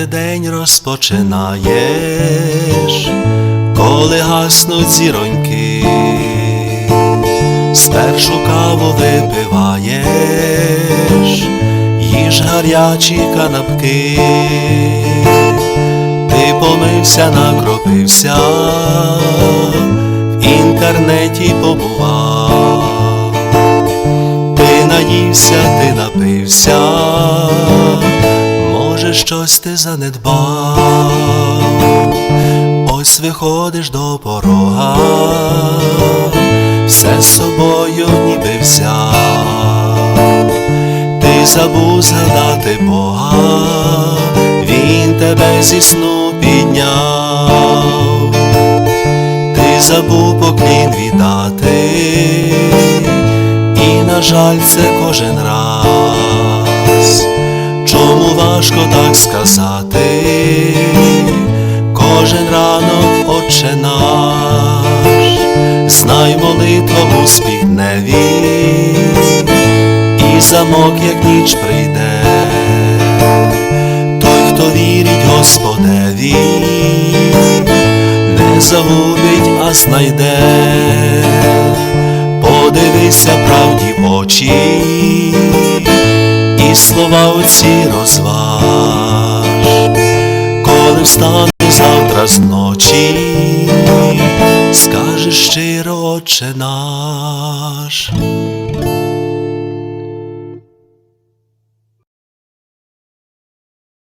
ти день розпочинаєш, коли гаснуть зіроньки, спершу каву випиваєш, їж гарячі канапки, ти помився, накропився, в інтернеті побував. Ти наївся, ти напився, щось ти занедбав, ось виходиш до порога, все з собою ніби взяв, ти забув згадати Бога, Він тебе зі сну підняв, ти забув поклін віддати і, на жаль, це кожен раз. Чому важко так сказати? Кожен ранок, Отче наш, знай молитва успіх не і замок, як ніч прийде, той, хто вірить Господеві, не загубить, а знайде. Подивися правді в очі, і слова оці розваж, коли встане завтра зночі, скажеш щиро, Отче наш.